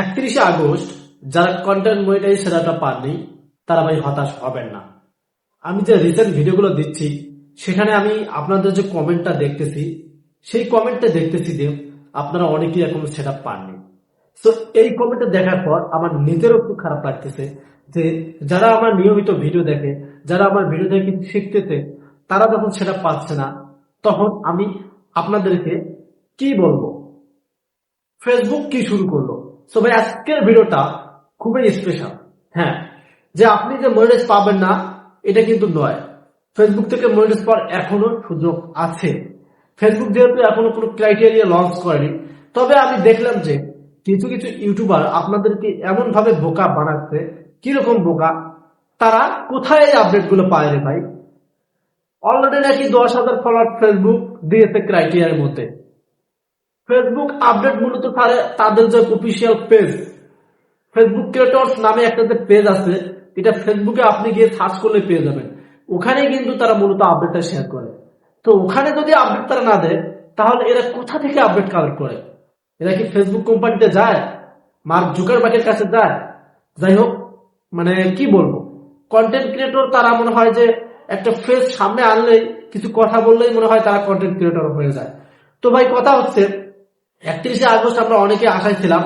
একত্রিশে আগস্ট যারা content monetize সেটাটা পাননি, তারা ভাই হতাশ হবেন না। আমি যে রিসেন্ট ভিডিওগুলো দিচ্ছি, সেখানে আমি আপনাদের যে কমেন্টটা দেখতেছি, সেই কমেন্টটা দেখতেছি যে আপনারা অনেকেই এখন সেটা পাননি। তো এই কমেন্টটা দেখার পর আমার নিজেরও খুব খারাপ লাগতেছে যে যারা আমার নিয়মিত ভিডিও দেখে, যারা আমার ভিডিও দেখে শিখতেছে, তারা যখন সেটা পাচ্ছে না, তখন আমি আপনাদেরকে কি বলব? ফেসবুক কি শুরু করল? সো ভাই, আজকের ভিডিওটা খুবই স্পেশাল হ্যাঁ যে আপনি যে মনিটাইজ পাবেন না, এটা কিন্তু নয়। ফেসবুক থেকে মনিটাইজ পাওয়ার এখনও সুযোগ আছে। ফেসবুক যেহেতু এখনও কোনো ক্রাইটেরিয়া লঞ্চ করেনি, তবে আমি দেখলাম যে কিছু কিছু ইউটিউবার আপনাদেরকে এমন ভাবে বোকা বানাচ্ছে, কীরকম বোকা? তারা কোথায় এই আপডেটগুলো পায় রে ভাই? অলরেডি নাকি দশ হাজার ফলোয়ার ফেসবুক দিয়েছে ক্রাইটেরিয়ার মধ্যে। ফেসবুক আপডেট মূলত তাদের যে অফিসিয়াল পেজ ফেসবুক ক্রিয়েটর্স নামে একটা যে পেজ আছে, এটা ফেসবুকে আপনি গিয়ে সার্চ করলে পেয়ে যাবেন। ওখানে কিন্তু তারা মূলত আপডেটটা শেয়ার করে। তো ওখানে যদি আপডেট তারা না দেয়, তাহলে এরা কোথা থেকে আপডেট কালেক্ট করে? এরা কি ফেসবুক কোম্পানিতে যায়? মার্ক জুকারবার্গের কাছে যায়? যাই হোক মানে কি বলব? কন্টেন্ট ক্রিয়েটর তারা মনে হয় যে একটা ফেস সামনে আনলেই, কিছু কথা বললেই মনে হয় তারা কন্টেন্ট ক্রিয়েটর হয়ে যায়। তো ভাই, কথা হচ্ছে একত্রিশে আগস্ট আমরা অনেকে আশায় ছিলাম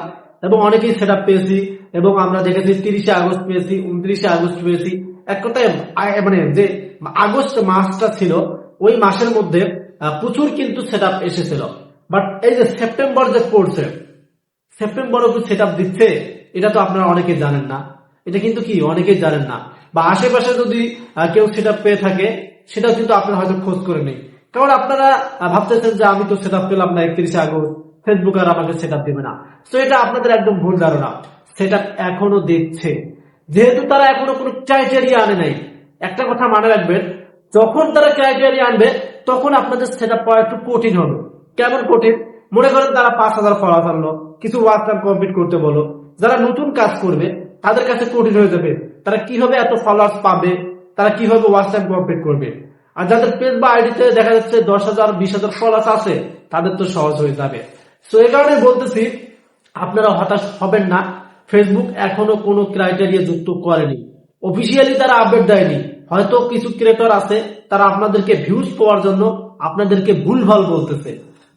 এবং অনেকেই সেটা পেয়েছি এবং আমরা দেখেছি তিরিশে আগস্ট পেয়েছি, উনত্রিশে আগস্ট পেয়েছি। এক কথায় মানে যে আগস্ট মাসটা ছিল, ওই মাসের মধ্যে প্রচুর কিন্তু সেট এসেছিল। বাট এই যে সেপ্টেম্বর যে পড়ছে সেপ্টেম্বরও তো সেট দিচ্ছে, এটা তো আপনারা অনেকে জানেন না। এটা কিন্তু কি? অনেকেই জানেন না। বা আশেপাশে যদি কেউ সেট পেয়ে থাকে, সেটাও কিন্তু আপনারা হয়তো খোঁজ করে নেই। কারণ আপনারা ভাবতেছেন যে আমি তো সেট পেলাম না একত্রিশে আগস্ট। ফেসবুক আর আমাকে সেট দিবে না। তো এটা আপনাদের একদম ভুল ধারণা। সেটা এখনও দিচ্ছে। যেহেতু তারা এখনও কোনো ক্রাইটেরিয়া আনে নাই। একটা কথা মনে রাখবেন, যখন তারা ক্রাইটেরিয়া আনবে, তখন আপনাদের সেটা পাওয়া একটু কঠিন হবে। কেমন কঠিন? মনে করেন তারা পাঁচ হাজার ফলোয়ার আনলো, কিছু ওয়ার্ক কমপ্লিট করতে বলো। যারা নতুন কাজ করবে, তাদের কাছে কঠিন হয়ে যাবে। তারা কীভাবে এত ফলোয়ার্স পাবে? তারা কীভাবে ওয়াচ কমপ্লিট করবে? আর যাদের পেজ বা আইডিতে দেখা যাচ্ছে দশ হাজার, বিশ হাজার ফলোয়ার্স আছে, তাদের তো সহজ হয়ে যাবে। তো এই কারণে বলতেছি, আপনারা হতাশ হবেন না। ফেসবুক এখনও কোনো ক্রাইটেরিয়া যুক্ত করেনি। অফিসিয়ালি তারা আপডেট দেয়নি। হয়তো কিছু ক্রিয়েটর আছে, তারা আপনাদেরকে ভিউজ পাওয়ার জন্য আপনাদেরকে ভুলভাল বলতেছে।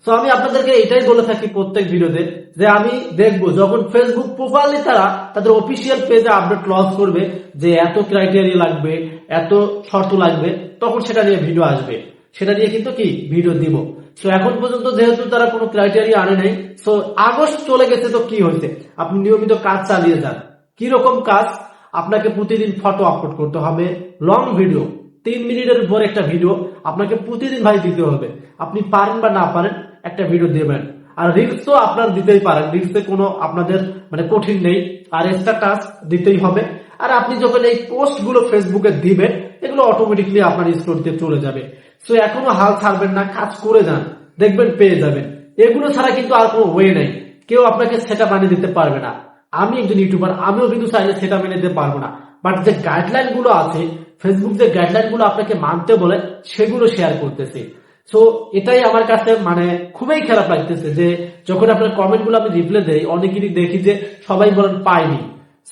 তো আমি আপনাদেরকে এটাই বলে থাকি প্রত্যেক ভিডিওতে, যে আমি দেখব, যখন ফেসবুক প্রোফাইলে তারা তাদের অফিসিয়াল পেজে আপডেট লঞ্চ করবে, যে এত ক্রাইটেরিয়া লাগবে, এত শর্ত লাগবে, তখন সেটা নিয়ে ভিডিও আসবে। সেটা নিয়ে কিন্তু কি? ভিডিও দিব। তো এখন পর্যন্ত যেহেতু তারা কোনো ক্রাইটেরিয়া আনে নাই তো আগস্ট চলে গেছে তো কি হয়েছে? আপনি নিয়মিত কাজ চালিয়ে যান। কি রকম কাজ? আপনাকে প্রতিদিন ফটো আপলোড করতে হবে লং ভিডিও তিন মিনিটের উপর একটা ভিডিও আপনাকে প্রতিদিন ভাই দিতে হবে। আপনি পারেন বা না পারেন, একটা ভিডিও দেবেন। আর রিলস তো আপনার দিতেই পারেন। রিলসে কোনো আপনাদের মানে কঠিন নেই। আর স্ট্যাটাস দিতেই হবে। আর আপনি যখন এই পোস্টগুলো ফেসবুকে দিবেন এগুলো অটোমেটিকলি আপনার স্টোরিতে চলে যাবে। তো এখনও হাল ছাড়বেন না, কাজ করে যান, দেখবেন পেয়ে যাবেন। এগুলো ছাড়া কিন্তু আর কোনো ওয়ে নেই। কেউ আপনাকে সেটা বানিয়ে দিতে পারবে না। আমি একজন ইউটিউবার আমিও কিন্তু চাইলে সেটা মেনে দিতে পারব না। বাট যে গাইডলাইনগুলো আছে ফেসবুক যে গাইডলাইনগুলো আপনাকে মানতে বলে, সেগুলো শেয়ার করতেছে। সো এটাই আমার কাছে মানে খুবই খারাপ লাগতেছে যে, যখন আপনার কমেন্টগুলো আমি রিপ্লাই দেই, অনেকেরই দেখি যে সবাই বলেন পাইনি।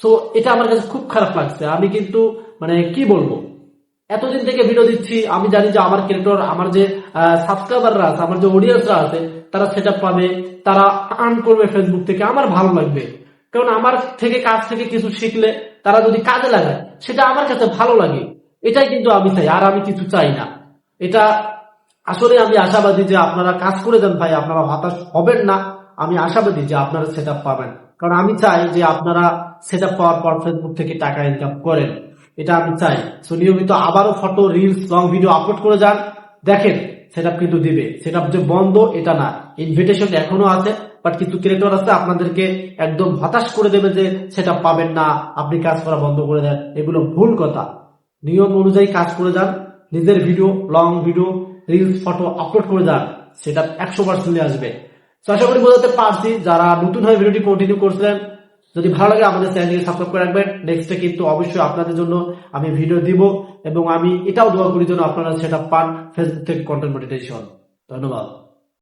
সো এটা আমার কাছে খুব খারাপ লাগছে। আমি কিন্তু মানে কি বলব? এতদিন থেকে ভিডিও দিচ্ছি, আমি জানি যে আমার ক্রিয়েটর আমার যে সাবস্ক্রাইবাররা আছে, আমার যে অডিয়েন্সরা আছে, তারা সেটা পাবে, তারা আর্ন করবে ফেসবুক থেকে, আমার ভালো লাগবে। কারণ আমার থেকে কাজ থেকে কিছু শিখলে তারা যদি কাজে লাগায়, সেটা আমার কাছে ভালো লাগে। এটাই কিন্তু আমি চাই, আর আমি কিছু চাই না। এটা আসলে আমি আশাবাদী যে আপনারা কাজ করে যান ভাই, আপনারা হতাশ হবেন না। আমি আশাবাদী যে আপনারা সেট পাবেন। কারণ আমি চাই যে আপনারা সেট পাওয়ার পর ফেসবুক থেকে টাকা ইনকাম করেন। এটা আমি চাই। সো নিয়মিত আবারও photo reels long video upload করে যান। দেখেন সেট কিন্তু দিবে। সেট যে বন্ধ, এটা না। ইনভিটেশন এখনও আছে বাট কিছু ক্রিয়েটর আছে আপনাদেরকে একদম হতাশ করে দেবে যে সেটা পাবেন না, আপনি কাজ করা বন্ধ করে দেন। এগুলো ভুল কথা। নিয়ম অনুযায়ী কাজ করে যান। নিজের video long video reels photo upload করে যান। সেটা একশো পার্সেন্ট আসবে। আশা করি বোঝাতে পারছি, যারা নতুন হয়ে ভিডিওটি কন্টিনিউ করছিলেন যদি ভালো লাগে আমাদের চ্যানেলকে সাবস্ক্রাইব করে রাখবেন। নেক্সটে কিন্তু অবশ্যই আপনাদের জন্য আমি ভিডিও দিব এবং আমি এটাও দোয়া করি যেন আপনারা সেটা পান ফেসবুক থেকে কন্টেন্ট মনিটাইজেশন ধন্যবাদ।